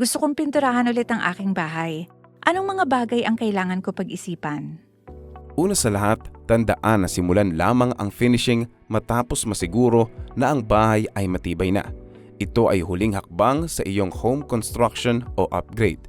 Gusto kong pinturahan ulit ang aking bahay. Anong mga bagay ang kailangan ko pag-isipan? Una sa lahat, tandaan na simulan lamang ang finishing matapos masiguro na ang bahay ay matibay na. Ito ay huling hakbang sa iyong home construction o upgrade.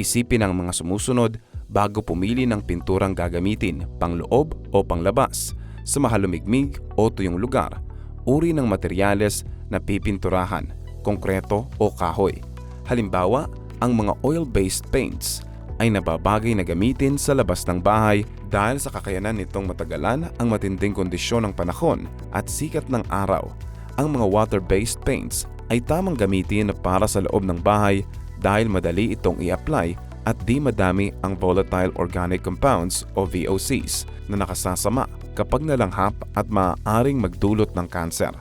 Isipin ang mga sumusunod bago pumili ng pinturang gagamitin, pangloob o panglabas, sa mahalumigmig o tuyong lugar, uri ng materyales na pipinturahan, konkreto o kahoy. Halimbawa, ang mga oil-based paints ay nababagay na gamitin sa labas ng bahay dahil sa kakayanan nitong matagalan ang matinding kondisyon ng panahon at sikat ng araw. Ang mga water-based paints ay tamang gamitin para sa loob ng bahay dahil madali itong i-apply at di madami ang volatile organic compounds o VOCs na nakasasama kapag nalanghap at maaaring magdulot ng kanser.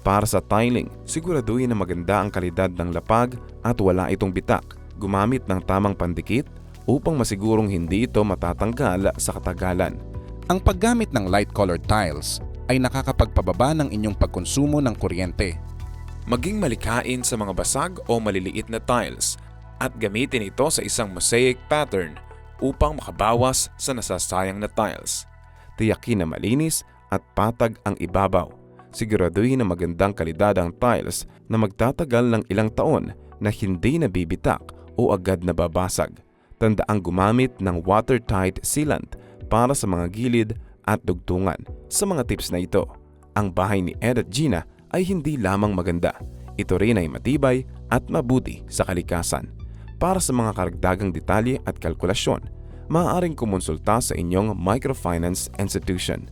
Para sa tiling, siguraduhin na maganda ang kalidad ng lapag at wala itong bitak. Gumamit ng tamang pandikit upang masigurong hindi ito matatanggal sa katagalan. Ang paggamit ng light-colored tiles ay nakakapagpababa ng inyong pagkonsumo ng kuryente. Maging malikain sa mga basag o maliliit na tiles at gamitin ito sa isang mosaic pattern upang makabawas sa nasasayang na tiles. Tiyakin na malinis at patag ang ibabaw. Siguraduhin na magandang kalidad ang tiles na magtatagal ng ilang taon na hindi nabibitak o agad nababasag. Tandaang gumamit ng watertight sealant para sa mga gilid at dugtungan. Sa mga tips na ito, ang bahay ni Ed at Gina ay hindi lamang maganda. Ito rin ay matibay at mabuti sa kalikasan. Para sa mga karagdagang detalye at kalkulasyon, maaaring kumonsulta sa inyong microfinance institution.